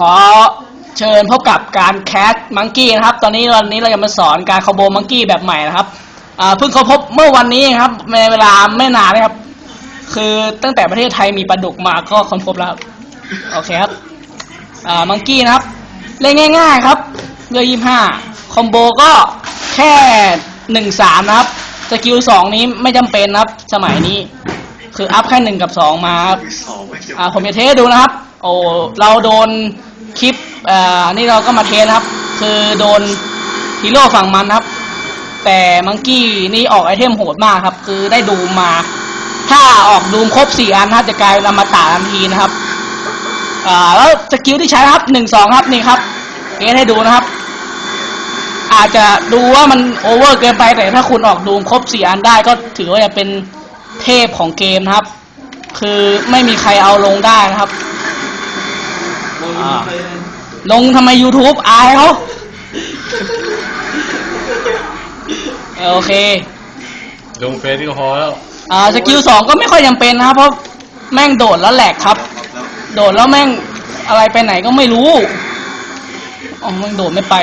ขอเชิญพบกับการแคสมังกี้นะครับ ตอนนี้วันนี้เราจะมาสอนการคอมโบมังกี้แบบใหม่นะครับอ่าเพิ่งเขาพบเมื่อวันนี้ครับในเวลาไม่นานนะครับ คือตั้งแต่ประเทศไทยมีปลาดุกมาก็ค้นพบแล้วครับโอเคครับอ่ามังกี้นะครับ เล่นง่าย ๆครับเลือกยี่ห้าคอมโบก็แค่หนึ่งสามนะครับสกิลสองนี้ไม่จำเป็นนะครับ สมัยนี้ คืออัพแค่หนึ่งกับสองมาครับสองไม่เกี่ยวอ่าผมจะเทสดูนะครับ โอ้เราโดนคลิปอ่านี่เราก็มาเทสนะครับ คือโดนฮีโร่ฝั่งมันครับ แต่มังกี้นี่ออกไอเทมโหดมากครับ คือได้ดูมา ถ้าออกดูมครบสี่อันนะครับจะกลายเป็นอมตะทันทีนะครับอ่าแล้วสกิลที่ใช้ครับหนึ่งสองครับนี่ครับเทสให้ดูนะครับ อาจจะดูว่ามันโอเวอร์เกินไปแต่ถ้าคุณออกดูมครบสี่อันได้ก็ถือว่าจะเป็นเทพของเกมนะครับ คือไม่มีใครเอาลงได้นะครับ อ่าลงทำไม YouTube อายเขาเออโอเค ลงเฟซก็พอแล้วอ่าสกิลสองก็ไม่ค่อยจำเป็นนะครับ เพราะแม่งโดดแล้วแหลกครับแล้วโดดแล้วแม่งอะไรไปไหนก็ไม่รู้อ๋อแม่งโดดไม่ไป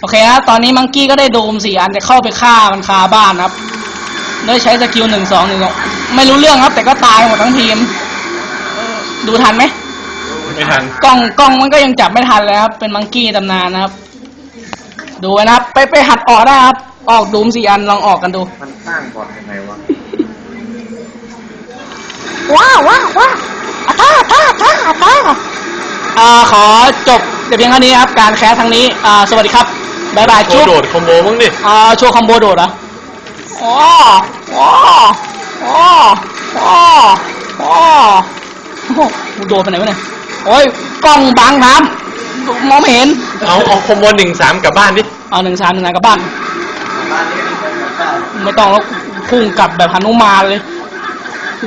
โอเคครับตอนนี้มังกี้ก็ได้โดมสี่อันจะเข้าไปฆ่ามันคาบ้านครับได้ใช้สกิลหนึ่งสองหนึ่งสองไม่รู้เรื่องครับ แต่ก็ตายหมดทั้งทีมเออ ดูทันไหมไม่ทันกล้องกล้องมันก็ยังจับไม่ทันเลยครับ เป็นมังกี้ตำนานนะครับ ดูไว้นะครับ ไปไปหัดออกได้ครับ ออกดูมสี่อันลองออกกันดู มันสร้างบอดยังไงวะว้าวว้าวว้าวอาตาอาตาอาตาอาตาอ่าขอจบแต่เพียงเท่านี้ครับ การแคสทางนี้อ่าสวัสดีครับบ๊ายบายโคจุ๊บโดดคอมโบมั้งดิอ่าโชว์คอมโบโดดเหรออ๋ออ๋ออ๋ออ๋ออ๋อ โอ้โหกูโดดไปไหนวะเนี่ย โอ้ยกล้องบังครับมองไม่เห็น เอาเอาคอมโบหนึ่งสามกลับบ้านดิเอาหนึ่งสามหนึ่งนกลับบ้านบ้านนี้ก็มีคนแบบได้ไม่ต้องแล้วพุ่งกลับแบบฮนุมานเลย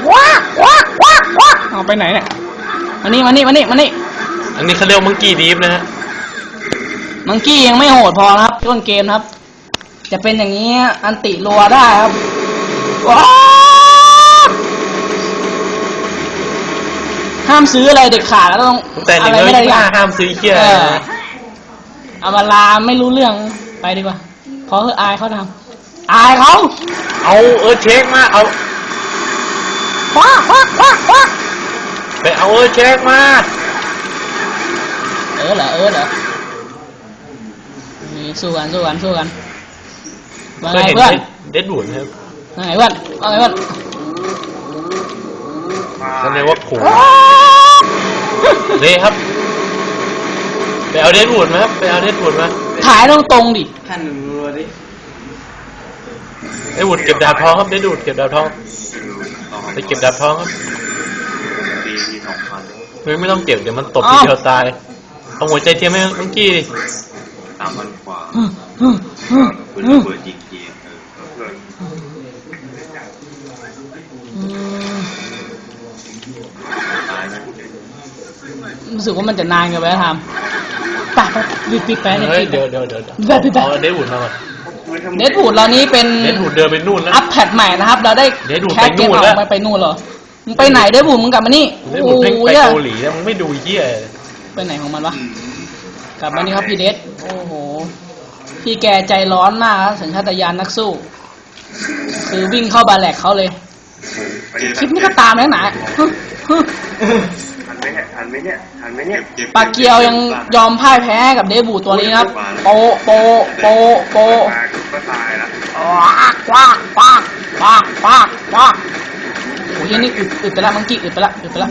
ว้าว้าว้าว้าเอาไปไหนเนี่ยมานี่มานี่มานี่มานี่อันนี้เขาเรียกมังกี้ดีฟนะฮะมังกี้ยังไม่โหดพอนะครับต้นเกมนะครับ จะเป็นอย่างนี้อันติรัวได้ครับว้าว ห้ามซื้ออะไรเด็ดขาดแล้วต้องแต่หนึ่งอะไรร้อยไม่ได้ยี่อห้าย่างห้ามซื้อเคี้ยเออเอามาลาไม่รู้เรื่องไปดีกว่าเพราะเอออายเขาทำอายเขาเอาเออเช็คมาเอาว้าว้าว้าว้าไปเอาเออเช็คมาเออเหรอเออเหรอนี่สู้กันสู้กันสู้กันว่าเคไงยเห็นเพื่อนเด็ดบุญครับว่าไงเพื่อนว่าไงเพื่อน เขาเรียกว่าขู่นี่ครับ ไปเอาเด็ดบุญมาครับ ไปเอาเด็ดบุญมาถ่ายตรงตรงๆดิท่านรัวดิเด็ดบุญเก็บดาบทองครับเด็ดบุญเก็บดาบทอง ไปเก็บดาบทองครับปีที่สองพันเฮ้ยไม่ต้องเก็บเดี๋ยวมันตบทีเดียวตาย เอาหัวใจเทียมให้มังกี้ดิสามพันกว่าฮึ่มฮึ่มฮึ่มคุณฮึ่มเปิดยิงเกียร์เอ รู้สึกว่ามันจะนานเกินไปแล้วทำไปไปรีบปิดไปรีบเฮ้ยปิดเดี๋ยวเดี๋ยวเดี๋ยวไปไปไปเอาเด็ดบุญมาก่อนเดดบูดเรานี้เป็นเด็ดบุญเดินไปนู่นแล้ว อัพแพดใหม่นะครับ เราได้เดดบูดแคสเกมไปนู่นอแล้อวกไปไปนู่นเหรอมึงไปไหนเดดบูดมึงกลับมานี่เด็ดบุญเพ่งไปโอ้ยเกาหลีแล้วมึงไม่ดูเหี้ยไปไหนของมันวะกลับมานี่ครับพี่เดชโอ้โหพี่แกใจร้อนมากครับสัญชาตญาณนักสู้ คือวิ่งเข้าบาแหลกเขาเลย คลิปนี้ก็ตามแล้วหนาฮึฮึทันไหมเนี่ยทันไหมเนี่ยทันไหมเนี่ยปาเกียวยังยอมพ่ายแพ้กับเดบูตัวนี้นะครับโปะโปะโปะโปะตายก็ตายละว้ากว้ากว้ากว้ากว้ากว้ากโอ้ยนี่อึดอึดไปละมังกี้อึดไปละอึดไปละ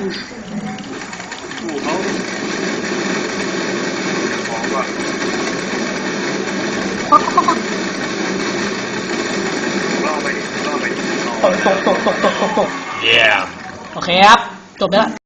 สู้เขาของก่อนล่อไปดิล่อไปดิล่อ ตกตกตกตกตกตกตกเยี่ยมโอเคครับ จบแล้ว